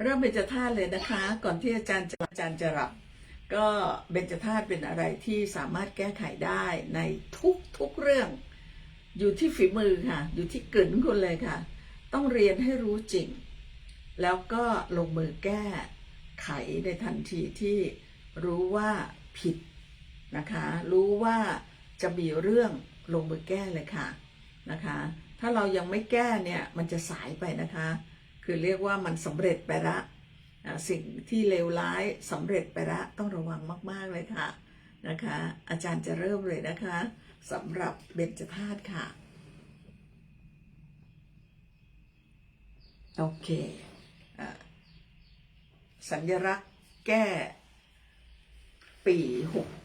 เริ่มเบญจธาตุเลยนะคะ ก่อนที่อาจารย์จะอาจารย์จะหลับ ก็เบญจธาตุเป็นอะไรที่สามารถแก้ไขได้ในทุกทุกเรื่อง อยู่ที่ฝีมือค่ะ อยู่ที่กลืนคุณเลยค่ะ ต้องเรียนให้รู้จริง แล้วก็ลงมือแก้ไขในทันทีที่รู้ว่าผิดนะคะ รู้ว่าจะมีเรื่องลงมือแก้เลยค่ะนะคะ ถ้าเรายังไม่แก้เนี่ยมันจะสายไปนะคะ คือเรียกว่ามันสำเร็จไปละสิ่งที่เลวร้ายสำเร็จไปละต้องระวังมาก ๆ เลยค่ะนะคะ อาจารย์จะเริ่มเลยนะคะสำหรับเบญจธาตุค่ะ โอเคอสัญลักษณ์แก้ ปี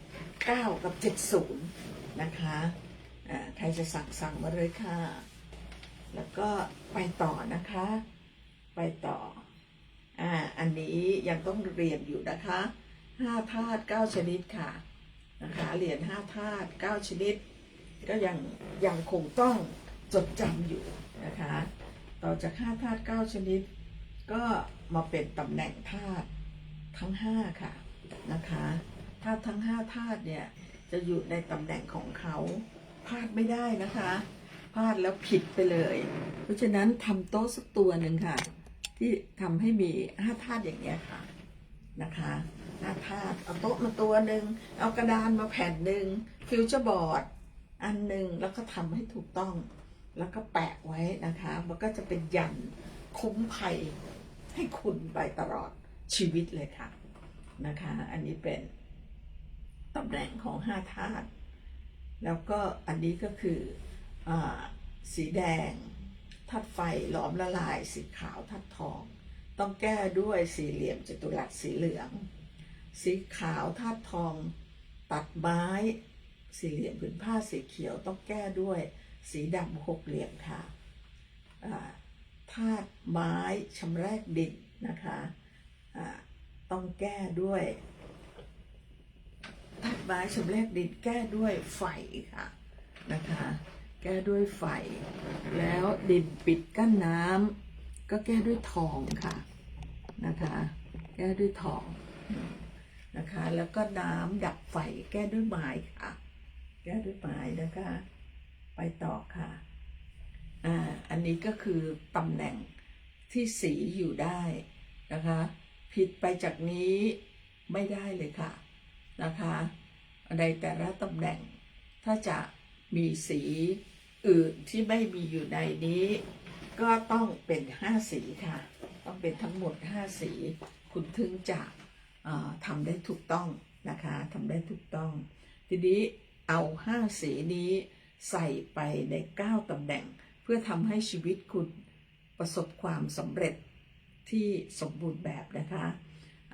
69กับ70นย์นะคะใครจะสั่งสั่งมาเลยค่ะ แล้วก็ไปต่อนะคะ ไปต่ออ่าอันนี้ยังต้องเรียนอยู่นะคะห้าธาตุเก้าชนิดค่ะนะคะเรียนห้าธาตุเก้าชนิด ก็ยังยังคงต้องจดจำอยู่นะคะต่อจากห้าธาตุเก้าชนิด ก็มาเป็นตำแหน่งธาตุทั้งห้าค่ะนะคะธาตุทั้งห้าธาตุเนี่ยจะอยู่ในตำแหน่งของเขาพลาดไม่ได้นะคะ พลาดแล้วผิดไปเลย เพราะฉะนั้นทำโต๊ะสักตัวหนึ่งค่ะ ที่ทำให้มีห้าธาตุอย่างเงี้ยค่ะนะคะห้าธาตุเอาโต๊ะมาตัวหนึ่งเอากระดานมาแผ่นหนึ่งฟิวเจอร์บอร์ดอันหนึ่งแล้วก็ทำให้ถูกต้อง แล้วก็แปะไว้นะคะ มันก็จะเป็นยันคุ้มภัยให้คุณไปตลอดชีวิตเลยค่ะนะคะ อันนี้เป็นตำแหน่งของห้าธาตุแล้วก็อันนี้ก็คืออสีแดง ธาตุไฟหลอมละลายสีขาวธาตุทอง ต้องแก้ด้วยสี่เหลี่ยมจัตุรัสสีเหลือง สีขาวธาตุทอง ตัดไม้ สี่เหลี่ยมผืนผ้าสีเขียวต้องแก้ด้วยสีดำหกเหลี่ยมค่ะธาตุไม้ชำแรกดินนะคะต้องแก้ด้วยธาตุไม้ชำแรกดินแก้ด้วยไฟค่ะนะคะ แก้ด้วยไฟ แล้วดินปิดกั้นน้ำก็แก้ด้วยทองค่ะนะคะ แก้ด้วยทองนะคะ แล้วก็น้ำดับไฟแก้ด้วยไม้ค่ะ แก้ด้วยไม้นะคะ ไปต่อค่ะอ่าอันนี้ก็คือตำแหน่งที่สีอยู่ได้นะคะ ผิดไปจากนี้ไม่ได้เลยค่ะนะคะในแต่ละตำแหน่งถ้าจะ มีสีอื่นที่ไม่มีอยู่ในนี้ ก็ต้องเป็นห้าสีค่ะ ต้องเป็นทั้งหมดห้าสี คุณถึงจะทำได้ถูกต้องนะคะทำได้ถูกต้อง ทีนี้เอาห้าสีนี้ใส่ไปในเก้าตำแหน่ง เพื่อทำให้ชีวิตคุณประสบความสำเร็จที่สมบูรณ์แบบนะคะ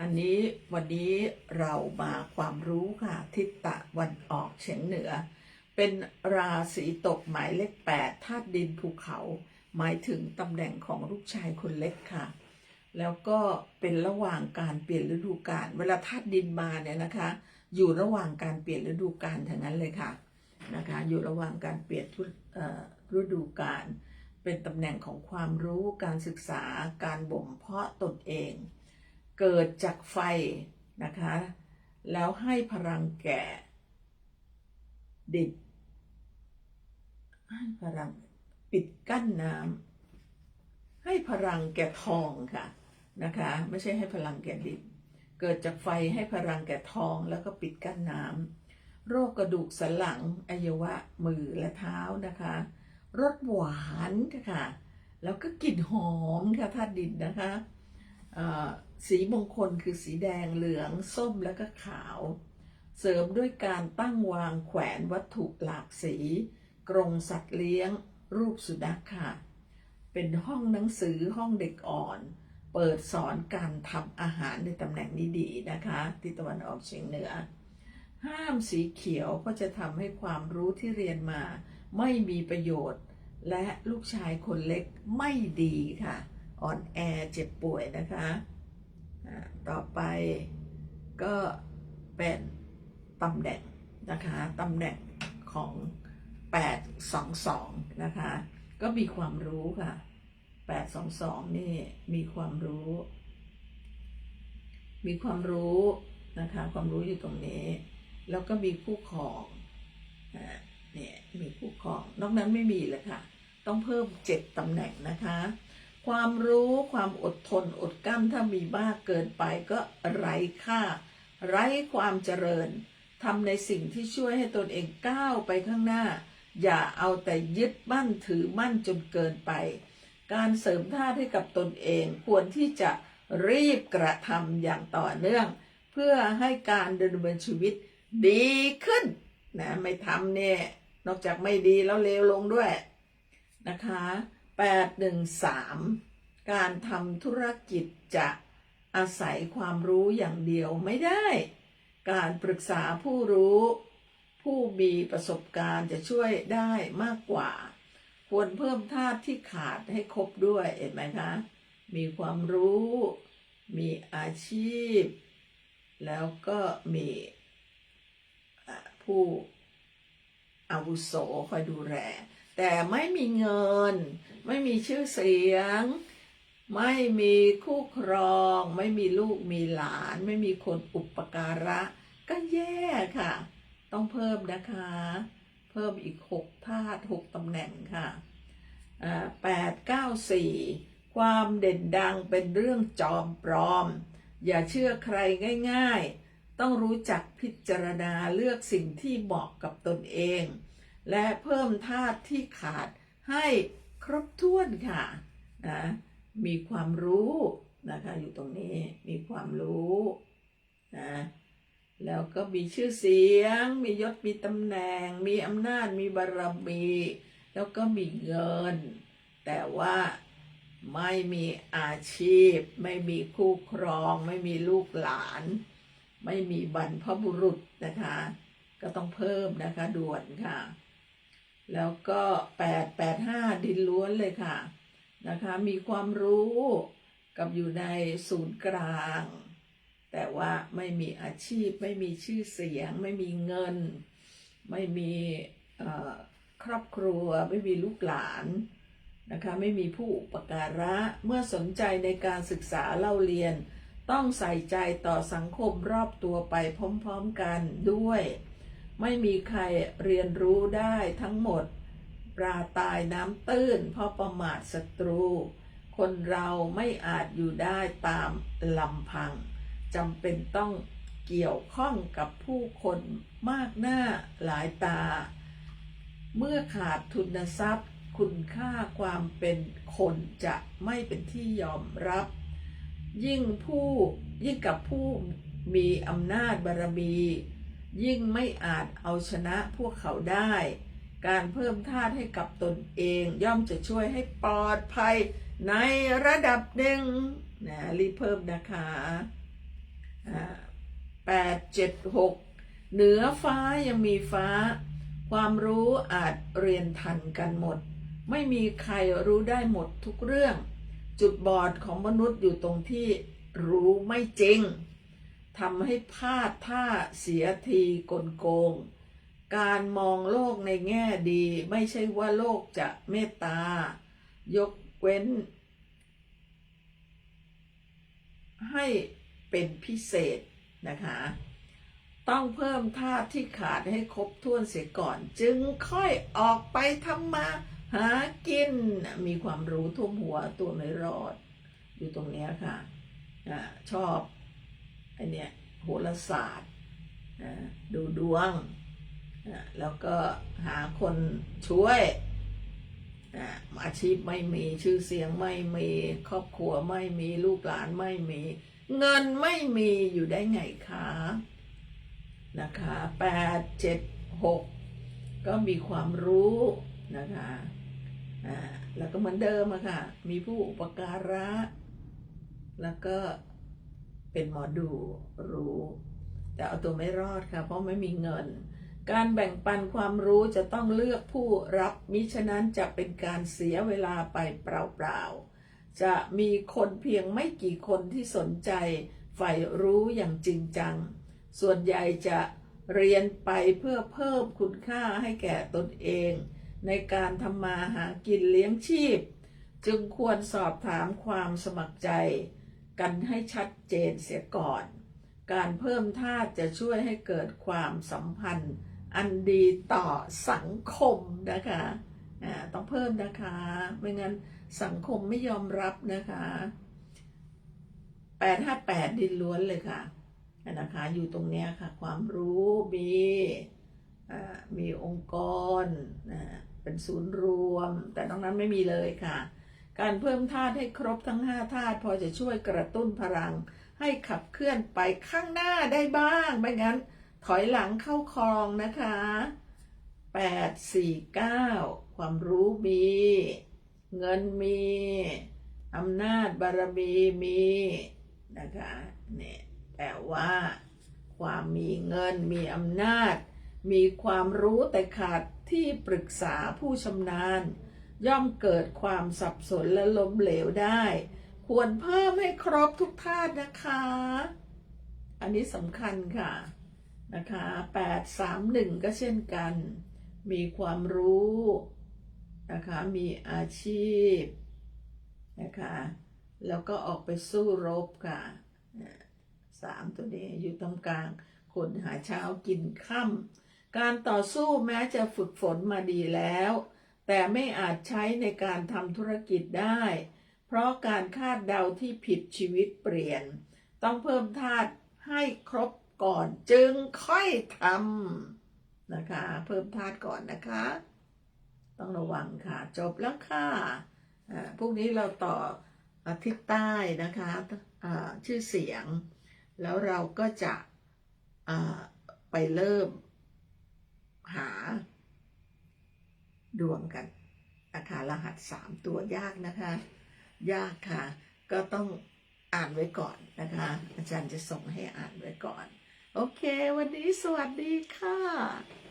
อันนี้วันนี้เรามาความรู้ค่ะ ทิศตะวันออกเฉียงเหนือ เป็นราศีตกหมายเลขแปดธาตุดินภูเขา หมายถึงตำแหน่งของลูกชายคนเล็กค่ะ แล้วก็เป็นระหว่างการเปลี่ยนฤดูกาลเวลาธาตุดินมาเนี่ยนะคะ อยู่ระหว่างการเปลี่ยนฤดูกาลทั้งนั้นเลยค่ะนะคะอยู่ระหว่างการเปลี่ยนฤดูกาลเป็นตำแหน่งของความรู้การศึกษาการบ่มเพาะตนเอง เกิดจากไฟนะคะ แล้วให้พลังแก่ดิน ให้พลังปิดกั้นน้ำให้พลังแก่ทองค่ะนะคะ ไม่ใช่ให้พลังแก่ดินเกิดจากไฟให้พลังแก่ทองแล้วก็ปิดกั้นน้ำโรคกระดูกสันหลังอวัยวะมือและเท้านะคะรสหวานค่ะแล้วก็กลิ่นหอมค่ะธาตุดินนะคะสีมงคลคือสีแดงเหลืองส้มแล้วก็ขาว เสริมด้วยการตั้งวางแขวนวัตถุหลากสี กรงสัตว์เลี้ยง รูปสุนัขค่ะ เป็นห้องหนังสือห้องเด็กอ่อน เปิดสอนการทำอาหารในตำแหน่งนี้ดีนะคะทิศตะวันออกเฉียงเหนือ ห้ามสีเขียวก็จะทำให้ความรู้ที่เรียนมา ไม่มีประโยชน์ และลูกชายคนเล็กไม่ดีค่ะ อ่อนแอเจ็บป่วยนะคะต่อไปก็เป็นตำแหน่งนะคะตำแหน่งของ 822 นะคะ ก็มีความรู้ค่ะ 822 นี่มีความรู้ มีความรู้นะคะ ความรู้อยู่ตรงนี้ แล้วก็มีคู่ครองเนี่ยมีคู่ครอง นอกนั้นไม่มีเลยค่ะ ต้องเพิ่มเจ็ดตำแหน่งนะคะ ความรู้ความอดทนอดกลั้นถ้ามีมากเกินไปก็ไร้ค่า ไร้ความเจริญทำในสิ่งที่ช่วยให้ตนเองก้าวไปข้างหน้า อย่าเอาแต่ยึดมั่นถือมั่นจนเกินไป การเสริมธาตุให้กับตนเองควรที่จะรีบกระทำอย่างต่อเนื่อง เพื่อให้การดำเนินชีวิตดีขึ้นนะไม่ทำเนี่ยนอกจากไม่ดีแล้วเลวลงด้วยนะคะ813 การทำธุรกิจจะอาศัยความรู้อย่างเดียวไม่ได้ การปรึกษาผู้รู้ ผู้มีประสบการณ์จะช่วยได้มากกว่า ควรเพิ่มธาตุที่ขาดให้ครบด้วยเห็นไหมคะ มีความรู้ มีอาชีพ แล้วก็มีผู้อาวุโสคอยดูแลแต่ไม่มีเงิน ไม่มีชื่อเสียง ไม่มีคู่ครอง ไม่มีลูกมีหลาน ไม่มีคนอุปการะ ก็แย่ค่ะ ต้องเพิ่มนะคะ เพิ่มอีกหกธาตุหกตำแหน่งค่ะแปดเก้าสี่ความเด่นดังเป็นเรื่องจอมปลอม อย่าเชื่อใครง่ายๆ ต้องรู้จักพิจารณาเลือกสิ่งที่เหมาะกับตนเอง และเพิ่มธาตุที่ขาดให้ครบถ้วนค่ะนะมีความรู้นะคะอยู่ตรงนี้มีความรู้นะ แล้วก็มีชื่อเสียง มียศมีตำแหน่ง มีอำนาจมีบารมี แล้วก็มีเงิน แต่ว่าไม่มีอาชีพ ไม่มีคู่ครอง ไม่มีลูกหลาน ไม่มีบรรพบุรุษนะคะ ก็ต้องเพิ่มนะคะด่วนค่ะ แล้วก็แปดแปดห้าดินล้วนเลยค่ะนะคะ มีความรู้กับอยู่ในศูนย์กลาง แต่ว่าไม่มีอาชีพ ไม่มีชื่อเสียง ไม่มีเงิน ไม่มีครอบครัว ไม่มีลูกหลานนะคะไม่มีผู้อุปการะเมื่อสนใจในการศึกษาเล่าเรียน ต้องใส่ใจต่อสังคมรอบตัวไปพร้อมๆกันด้วย ไม่มีใครเรียนรู้ได้ทั้งหมด ปลาตายน้ำตื้นเพราะประมาทศัตรู คนเราไม่อาจอยู่ได้ตามลำพัง จำเป็นต้องเกี่ยวข้องกับผู้คนมากหน้าหลายตา เมื่อขาดทุนทรัพย์ คุณค่าความเป็นคนจะไม่เป็นที่ยอมรับ ยิ่งผู้ยิ่งกับผู้มีอำนาจบารมี ยิ่งไม่อาจเอาชนะพวกเขาได้ การเพิ่มธาตุให้กับตนเองย่อมจะช่วยให้ปลอดภัยในระดับหนึ่งนะรีเพิ่มนะคะ แปดเจ็ดหกเหนือฟ้ายังมีฟ้า ความรู้อาจเรียนทันกันหมด ไม่มีใครรู้ได้หมดทุกเรื่อง จุดบอดของมนุษย์อยู่ตรงที่รู้ไม่จริงทำให้พลาดท่าเสียทีกลโกง การมองโลกในแง่ดี ไม่ใช่ว่าโลกจะเมตตา ยกเว้น ให้ เป็นพิเศษนะคะ ต้องเพิ่มธาตุที่ขาดให้ครบถ้วนเสียก่อน จึงค่อยออกไปทำมาหากินมีความรู้ท่วมหัวตัวไม่รอด อยู่ตรงนี้ค่ะอะชอบไอเนี้ยโหราศาสตร์ดูดวง แล้วก็หาคนช่วยอาชีพไม่มีชื่อเสียงไม่มีครอบครัวไม่มีลูกหลานไม่มี เงินไม่มีอยู่ได้ไงคะนะคะแปดเจ็ดหกก็มีความรู้นะคะอ่าแล้วก็เหมือนเดิมอะค่ะ มีผู้อุปการะ แล้วก็เป็นหมอดูรู้ แต่เอาตัวไม่รอดค่ะ เพราะไม่มีเงิน การแบ่งปันความรู้จะต้องเลือกผู้รับมิฉะนั้นจะเป็นการเสียเวลาไปเปล่าๆ จะมีคนเพียงไม่กี่คนที่สนใจใฝ่รู้อย่างจริงจัง ส่วนใหญ่จะเรียนไปเพื่อเพิ่มคุณค่าให้แก่ตนเอง ในการทำมาหากินเลี้ยงชีพ จึงควรสอบถามความสมัครใจ กันให้ชัดเจนเสียก่อน การเพิ่มธาตุจะช่วยให้เกิดความสัมพันธ์ อันดีต่อสังคมนะคะ ต้องเพิ่มนะคะ ไม่งั้น สังคมไม่ยอมรับนะคะแปดห้าแปดดินล้วนเลยค่ะนะคะอยู่ตรงเนี้ยค่ะ ความรู้มีมีองค์กรเป็นศูนย์รวม แต่ตรงนั้นไม่มีเลยค่ะ การเพิ่มธาตุให้ครบทั้งห้าธาตุพอจะช่วยกระตุ้นพลัง ให้ขับเคลื่อนไปข้างหน้าได้บ้าง ไม่งั้น ถอยหลังเข้าคลองนะคะแปดสี่เก้าความรู้มี เงินมีอำนาจบารมีมีนะคะเนี่ยแต่ว่า ความมีเงินมีอำนาจ มีความรู้แต่ขาดที่ปรึกษาผู้ชำนาญ ย่อมเกิดความสับสนและล้มเหลวได้ ควรเพิ่มให้ครบทุกธาตุนะคะ อันนี้สำคัญค่ะนะคะ8 3 1 ก็เช่นกัน มีความรู้ นะคะมีอาชีพนะคะแล้วก็ออกไปสู้รบค่ะสามตัวนี้อยู่ตรงกลางคนหาเช้ากินค่ำการต่อสู้แม้จะฝึกฝนมาดีแล้ว แต่ไม่อาจใช้ในการทำธุรกิจได้ เพราะการคาดเดาที่ผิดชีวิตเปลี่ยน ต้องเพิ่มธาตุให้ครบก่อนจึงค่อยทำนะคะ เพิ่มธาตุก่อนนะคะ ต้องระวังค่ะ จบแล้วค่ะพรุ่งนี้เราต่ออาทิตย์ใต้นะคะชื่อเสียง แล้วเราก็จะไปเริ่มหาดวงกันนะคะรหัสสามตัวยากนะคะ ยากค่ะ ก็ต้องอ่านไว้ก่อนนะคะ อาจารย์จะส่งให้อ่านไว้ก่อน โอเค วันนี้สวัสดีค่ะ